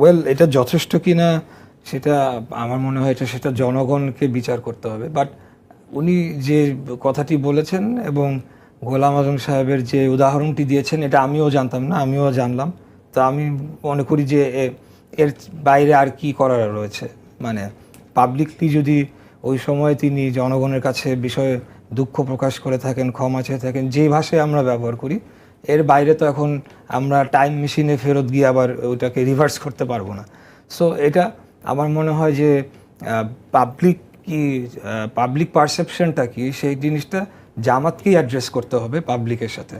Well এটা যথেষ্ট কিনা সেটা আমার মনে হয় এটা সেটা জনগণকে বিচার করতে হবে। বাট উনি যে কথাটি বলেছেন এবং গোলাম আজম সাহেবের যে উদাহরণটি দিয়েছেন, এটা আমিও জানতাম না, আমিও জানলাম। তো আমি মনে করি যে এর বাইরে আর কি করার রয়েছে? মানে পাবলিকলি যদি ওই সময় তিনি জনগণের কাছে বিষয়ে দুঃখ প্রকাশ করে থাকেন, ক্ষমা চেয়ে থাকেন, যে ভাষায় আমরা ব্যবহার করি এর বাইরে তো এখন আমরা টাইম মেশিনে ফেরত গিয়ে আবার ওইটাকে রিভার্স করতে পারব না। সো এটা আমার মনে হয় যে পাবলিক কি পাবলিক পারসেপশনটা কি, সেই জিনিসটা জামাতকেই অ্যাড্রেস করতে হবে পাবলিকের সাথে।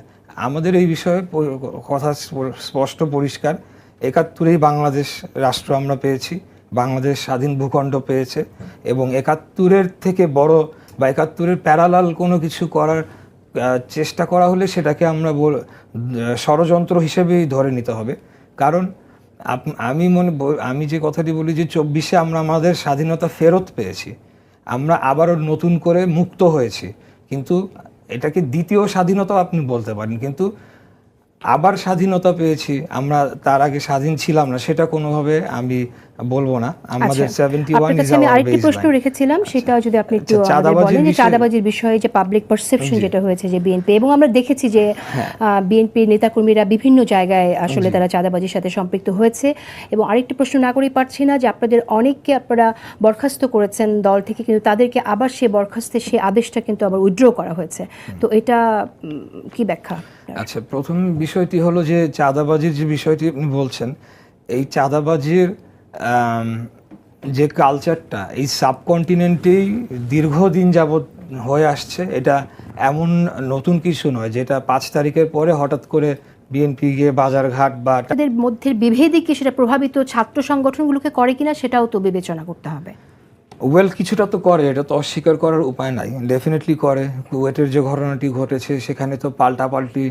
আমাদের এই বিষয়ে কথা স্পষ্ট, পরিষ্কার। একাত্তরেই বাংলাদেশ রাষ্ট্র আমরা পেয়েছি, বাংলাদেশ স্বাধীন ভূখণ্ড পেয়েছে এবং একাত্তরের থেকে বড় বা একাত্তরের প্যারালাল কোনো কিছু করার চেষ্টা করা হলে সেটাকে আমরা বল- ষড়যন্ত্র হিসেবেই ধরে নিতে হবে। কারণ আমি মনে আমি যে কথাটি বলি যে চব্বিশে আমরা আমাদের স্বাধীনতা ফেরত পেয়েছি। আমরা আবারও নতুন করে মুক্ত হয়েছি। কিন্তু এটাকে দ্বিতীয় স্বাধীনতাও আপনি বলতে পারেন, কিন্তু আবার স্বাধীনতা পেয়েছি, আমরা তার আগে স্বাধীন ছিলাম না, সেটা কোনোভাবে আমি বলব না। আমাদের আচ্ছা, আপনার কাছে আমি আরেকটি প্রশ্ন রেখেছিলাম সেটা যদি আপনি একটু আচ্ছা, আমাদের বলেন যে চাঁদাবাজির বিষয়ে যে পাবলিক পারসেপশন যেটা হয়েছে যে বিএনপি এবং আমরা দেখেছি যে হ্যাঁ। বিএনপি নেতাকর্মীরা বিভিন্ন জায়গায় আসলে তারা চাঁদাবাজির সাথে সম্পৃক্ত হয়েছে। এবং আরেকটি প্রশ্ন না করেই পারছি না যে আপনাদের অনেককে আপনারা বরখাস্ত করেছেন দল থেকে কিন্তু তাদেরকে আবার সে বরখাস্তের সে আদেশটা কিন্তু আবার উইথড্র করা হয়েছে। তো এটা কি ব্যাখ্যা? আচ্ছা প্রথম বিষয়টি হলো যে চাঁদাবাজির যে বিষয়টি আপনি বলছেন এই চাঁদাবাজির যে কালচারটা এই সাবকন্টিনেন্টেই দীর্ঘদিন যাবৎ হয়ে আসছে এটা এমন নতুন কিছু নয় যেটা পাঁচ তারিখের পরে হঠাৎ করে বিএনপি গিয়ে বাজারঘাট বা তাদের মধ্যে বিভেদই কি সেটা প্রভাবিত ছাত্র সংগঠনগুলোকে করে কিনা সেটাও তো বিবেচনা করতে হবে। ওয়েল কিছুটা তো করে এটা তো অস্বীকার করার উপায় নাই। ডেফিনেটলি করে। কুয়েটের যে ঘটনাটি ঘটেছে সেখানে তো পাল্টাপাল্টি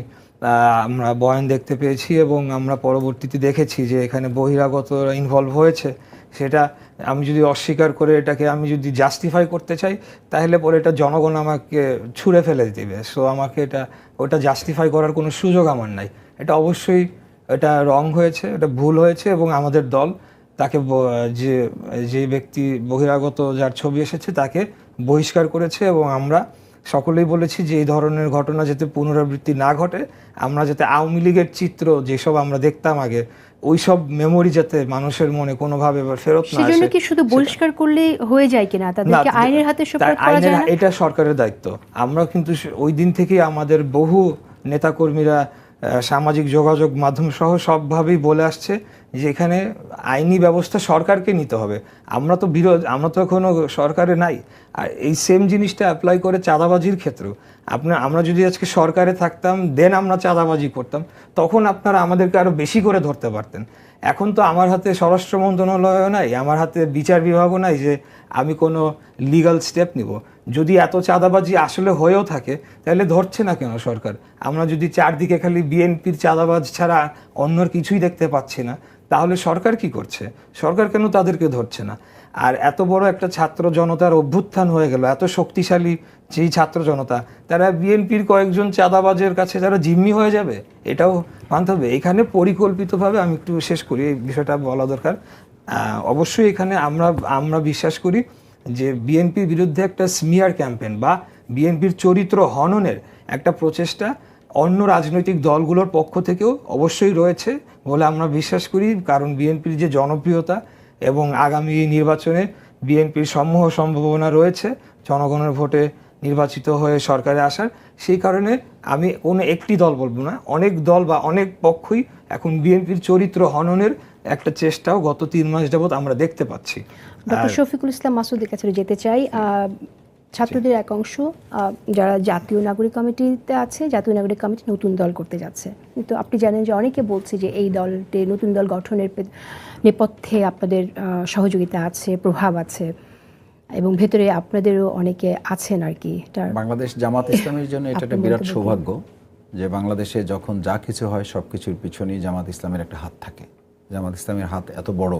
আমরা বয়ান দেখতে পেয়েছি এবং আমরা পরবর্তীতে দেখেছি যে এখানে বহিরাগত ইনভলভ হয়েছে। সেটা আমি যদি অস্বীকার করে এটাকে আমি যদি জাস্টিফাই করতে চাই, তাহলে পরে এটা জনগণ আমাকে ছুঁড়ে ফেলে দিবে। সো আমাকে এটা, ওটা জাস্টিফাই করার কোনো সুযোগ আমার নাই। এটা অবশ্যই এটা রং হয়েছে, এটা ভুল হয়েছে এবং আমাদের দল তাকে যে যে ব্যক্তি বহিরাগত যার ছবি এসেছে তাকে বহিষ্কার করেছে এবং আমরা সকলেই বলেছি যে এই ধরনের ঘটনা যাতে পুনরাবৃত্তি না ঘটে আমরা যাতে আওয়ামী লীগের চিত্র যেসব আমরা দেখতাম আগে ওই সব মেমোরি যাতে মানুষের মনে কোনোভাবে এবার ফেরত না আসে কি শুধু বহিষ্কার করলেই হয়ে যায় কিনা? তাদেরকে আইনের হাতে তার করা যায় এটা সরকারের দায়িত্ব। আমরা কিন্তু ওই দিন থেকেই আমাদের বহু নেতাকর্মীরা সামাজিক যোগাযোগ মাধ্যম সহ সবভাবেই বলে আসছে যে এখানে আইনি ব্যবস্থা সরকারকে নিতে হবে। আমরা তো বিরোধ, আমরা তো এখনও সরকারে নাই। আর এই সেম জিনিসটা অ্যাপ্লাই করে চাঁদাবাজির ক্ষেত্রেও। আপনার, আমরা যদি আজকে সরকারে থাকতাম দেন আমরা চাঁদাবাজি করতাম, তখন আপনারা আমাদেরকে আরও বেশি করে ধরতে পারতেন। এখন তো আমার হাতে স্বরাষ্ট্র মন্ত্রণালয়ও নাই, আমার হাতে বিচার বিভাগও নাই যে আমি কোনো লিগ্যাল স্টেপ নিব। যদি এত চাঁদাবাজি আসলে হয়েও থাকে, তাহলে ধরছে না কেন সরকার? আমরা যদি চারদিকে খালি বিএনপির চাঁদাবাজ ছাড়া অন্যর কিছুই দেখতে পাচ্ছি না, তাহলে সরকার কি করছে? সরকার কেন তাদেরকে ধরছে না? আর এত বড় একটা ছাত্র জনতার অভ্যুত্থান হয়ে গেল, এত শক্তিশালী যেই ছাত্র জনতা, তারা বিএনপির কয়েকজন চাঁদাবাজের কাছে তারা জিম্মি হয়ে যাবে? এটাও মানতে হবে। এখানে পরিকল্পিতভাবে আমি একটু শেষ করি, এই বিষয়টা বলা দরকার। অবশ্যই এখানে আমরা আমরা বিশ্বাস করি যে বিএনপির বিরুদ্ধে একটা স্মিয়ার ক্যাম্পেন বা বিএনপির চরিত্র হননের একটা প্রচেষ্টা অন্য রাজনৈতিক দলগুলোর পক্ষ থেকেও অবশ্যই রয়েছে বলে আমরা বিশ্বাস করি। কারণ বিএনপির যে জনপ্রিয়তা এবং আগামী নির্বাচনে বিএনপির সমূহ সম্ভাবনা রয়েছে, জনগণের ভোটে নির্বাচিত হয়ে সরকারে আসার। সেই কারণে আমি কোনো একটি দল বলব না, অনেক দল বা অনেক পক্ষই এখন বিএনপির চরিত্র হননের একটা চেষ্টাও গত তিন মাস যাবত আমরা দেখতে পাচ্ছি। ডক্টর শফিকুল ইসলাম মাসুদের কাছে যেতে চাই। আহ, ছাত্রদের এক অংশ আহ, যারা জাতীয় নাগরিক কমিটিতে আছে জাতীয় নাগরিক কমিটি নতুন দল করতে যাচ্ছে। কিন্তু আপনি জানেন যে অনেকে বলছে যে এই দলটি নতুন দল গঠনের নেপথ্যে আপনাদের আহ, সহযোগিতা আছে প্রভাব আছে এবং ভেতরে আপনাদেরও অনেকে আছেন আর কি। বাংলাদেশ জামাত ইসলামের জন্য এটা একটা বিরাট সৌভাগ্য যে বাংলাদেশে যখন যা কিছু হয় সব কিছুর পিছনেই জামাত ইসলামের একটা হাত থাকে। জামাত ইসলামের হাত এত বড়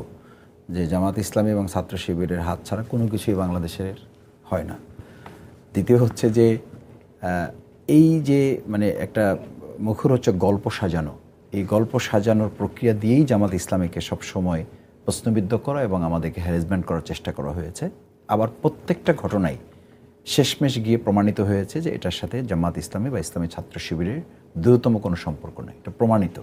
যে জামাত ইসলামী এবং ছাত্র শিবিরের হাত ছাড়া কোনো কিছুই বাংলাদেশের হয় না। দ্বিতীয় হচ্ছে যে এই যে মানে একটা মুখরোচক গল্প সাজানো, এই গল্প সাজানোর প্রক্রিয়া দিয়েই জামাত ইসলামীকে সবসময় প্রশ্নবিদ্ধ করা এবং আমাদেরকে হ্যারাসমেন্ট করার চেষ্টা করা হয়েছে। আবার প্রত্যেকটা ঘটনায় শেষমেশ গিয়ে প্রমাণিত হয়েছে যে এটার সাথে জামাত ইসলামী বা ইসলামী ছাত্র শিবিরের দ্রুততম কোনো সম্পর্ক নেই। এটা প্রমাণিত।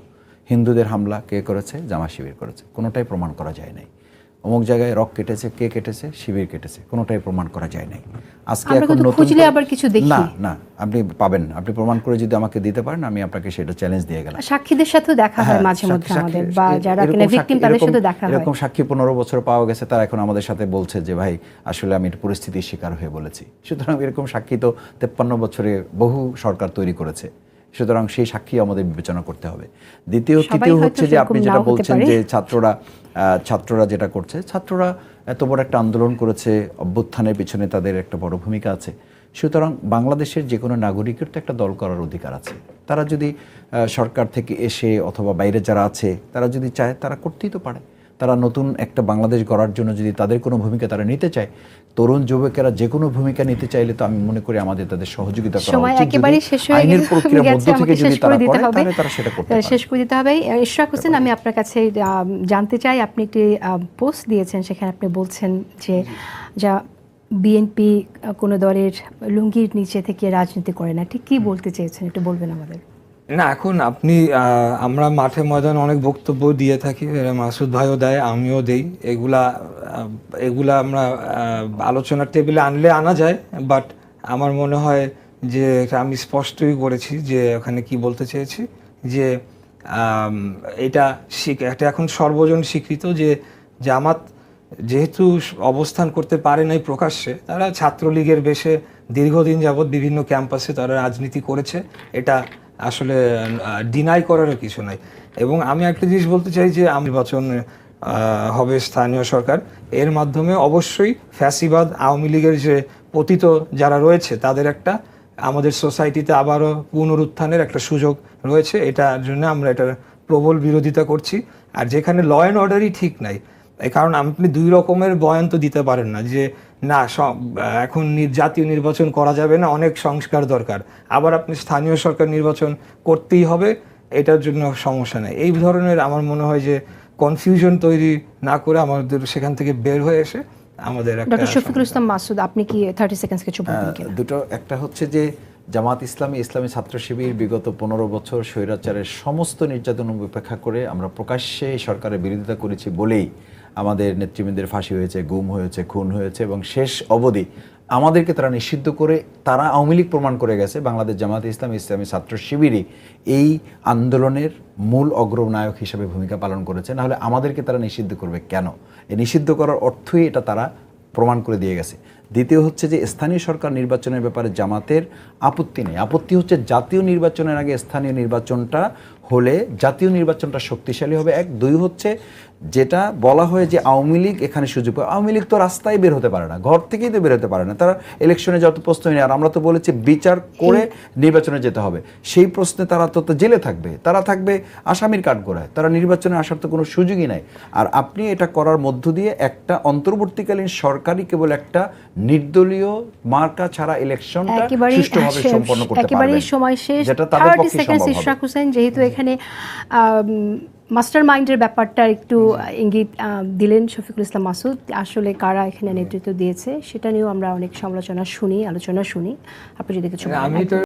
হিন্দুদের হামলা কে করেছে? জামা শিবির করেছে। কোনোটাই প্রমাণ করা যায় নাই। অমুক জায়গায় রক কেটেছে কে কেটেছে? শিবির কেটেছে। কোনোটাই প্রমাণ করা যায় নাই। আজকে এখন নতুন আবার কিছু দেখি। না না আপনি পাবেন আপনি প্রমাণ করে যদি আমাকে দিতে পারেন আমি আপনাকে সেটা চ্যালেঞ্জ দিয়ে গেলাম। সাক্ষীদের সাথেও দেখা হয় হ্যাঁ, মাঝে মধ্যে আমাদের বা যারা কিনা ভিকটিম তাদের সাথে দেখা হয়। এরকম সাক্ষী পনেরো বছর পাওয়া গেছে তারা এখন আমাদের সাথে বলছে যে ভাই আসলে আমি একটু পরিস্থিতির শিকার হয়ে বলেছি। সুতরাং এরকম সাক্ষী তো তেপ্পান্ন বছরে বহু সরকার তৈরি করেছে। সুতরাং সেই সাক্ষী আমাদের বিবেচনা করতে হবে। দ্বিতীয় তৃতীয় হচ্ছে যে আপনি যেটা বলছেন যে ছাত্ররা ছাত্ররা যেটা করছে ছাত্ররা এত বড় একটা আন্দোলন করেছে অভ্যুত্থানের পিছনে তাদের একটা বড় ভূমিকা আছে। সুতরাং বাংলাদেশের যে কোনো নাগরিকের তো একটা দল করার অধিকার আছে। তারা যদি সরকার থেকে এসে অথবা বাইরে যারা আছে তারা যদি চায় তারা করতেই তো পারে। তারা নতুন একটা বাংলাদেশ গড়ার জন্য যদি তাদের কোনো ভূমিকা তারা নিতে চায় তরুণ যুবকেরা যে কোনো ভূমিকা নিতে চাইলে তো আমি মনে করি আমাদের তাদের সহযোগিতা করা সময় উচিত। শেষ হয়ে আইনের প্রক্রিয়ার মধ্য থেকে যদি তারা করে দিতে হবে। তাহলে তারা সেটা করতে পারে শেষ করে দিতে হবে। ইশরাক হোসেন আমি আপনার কাছে জানতে চাই। আপনি একটি পোস্ট দিয়েছেন সেখানে আপনি বলছেন যে যা বিএনপি কোনো দলের লুঙ্গির নিচে থেকে রাজনীতি করে না। ঠিক কি বলতে চেয়েছেন? একটু বলবেন আমাদের। না, এখন আপনি আমরা মাঠে ময়দানে অনেক বক্তব্য দিয়ে থাকি মাসুদ ভাইও দেয়, আমিও দেই। এগুলা এগুলা আমরা আলোচনার টেবিলে আনলে আনা যায়, বাট আমার মনে হয় যে আমি স্পষ্টই করেছি যে ওখানে কি বলতে চেয়েছি, যে এটা এটা এখন সর্বজন স্বীকৃত যে জামাত যেহেতু অবস্থান করতে পারে নাই প্রকাশ্যে, তারা ছাত্রলীগের বেশে দীর্ঘদিন যাবৎ বিভিন্ন ক্যাম্পাসে তারা রাজনীতি করেছে, এটা আসলে ডিনাই করারও কিছু নাই। এবং আমি একটা জিনিস বলতে চাই যে, আমি নির্বাচন হবে স্থানীয় সরকার। এর মাধ্যমে অবশ্যই ফ্যাসিবাদ, আওয়ামী লীগের যে পতিত যারা রয়েছে, তাদের একটা, আমাদের সোসাইটিতে আবারও পুনরুত্থানের একটা সুযোগ রয়েছে। এটার জন্য আমরা এটার প্রবল বিরোধিতা করছি। আর যেখানে ল অ্যান্ড অর্ডারই ঠিক নাই কারণ আপনি দুই রকমের বয়ান তো দিতে পারেন না। যে না সব এখন জাতীয় নির্বাচন করা যাবে না অনেক সংস্কার দরকার। আবার আপনি স্থানীয় সরকার নির্বাচন করতেই হবে এটার জন্য সমস্যা নেই। এই ধরনের আমার মনে হয় যে কনফিউশন তৈরি না করে আমাদের সেখান থেকে বের হয়ে এসে আমাদের একটা ডক্টর শফিকুল ইসলাম মাসুদ আপনি কি থার্টি সেকেন্ডস কিছু দুটো একটা হচ্ছে যে জামাত ইসলামী ইসলামী ছাত্র শিবির বিগত পনেরো বছর স্বৈরাচারের সমস্ত নির্যাতন উপেক্ষা করে আমরা প্রকাশ্যে সরকারের বিরোধিতা করেছি বলেই আমাদের নেতৃবৃন্দের ফাঁসি হয়েছে, গুম হয়েছে, খুন হয়েছে এবং শেষ অবধি আমাদেরকে তারা নিষিদ্ধ করে, তারা আওয়ামী লীগ প্রমাণ করে গেছে, বাংলাদেশ জামাত ইসলাম, ইসলামী ছাত্র শিবিরই এই আন্দোলনের মূল অগ্রনায়ক হিসেবে ভূমিকা পালন করেছে। নাহলে আমাদেরকে তারা নিষিদ্ধ করবে কেন? এই নিষিদ্ধ করার অর্থই এটা তারা প্রমাণ করে দিয়ে গেছে। দ্বিতীয় হচ্ছে যে স্থানীয় সরকার নির্বাচনের ব্যাপারে জামাতের আপত্তি নেই। আপত্তি হচ্ছে জাতীয় নির্বাচনের আগে স্থানীয় নির্বাচনটা হলে জাতীয় নির্বাচনটা শক্তিশালী হবে। এক। দুই হচ্ছে যেটা বলা হয় যে আওয়ামী লীগ এখানে সুযোগ পাবে আওয়ামী লীগ তো রাস্তায় বের হতে পারে না, ঘর থেকেই তো বের হতে পারে না। তারা ইলেকশনে যত প্রশ্ন নেই, আর আমরা তো বলেছি বিচার করে নির্বাচনে যেতে হবে। সেই প্রশ্নে তারা তো তো জেলে থাকবে। তারা থাকবে আসামির কাঠগড়ায়। তারা নির্বাচনে আসার তো কোনো সুযোগই নাই। আর আপনি এটা করার মধ্য দিয়ে একটা অন্তর্বর্তীকালীন সরকারই কেবল একটা নির্দলীয় মার্কা ছাড়া ইলেকশনটা একেবারেই সুষ্ঠুভাবে সম্পন্ন করতে পারবেন। সময় শেষ। যেটা তাদের পক্ষে সেকেন্ডস ইশরাক হোসেন যেহেতু এখানে মাস্টার মাইন্ডের ব্যাপারটা একটু ইঙ্গিত আহ, দিলেন শফিকুল ইসলাম মাসুদ আসলে কারা এখানে নেতৃত্ব দিয়েছে সেটা নিয়েও আমরা অনেক সমালোচনা শুনি আলোচনা শুনি। আপনি যদি কিছু। আমি তো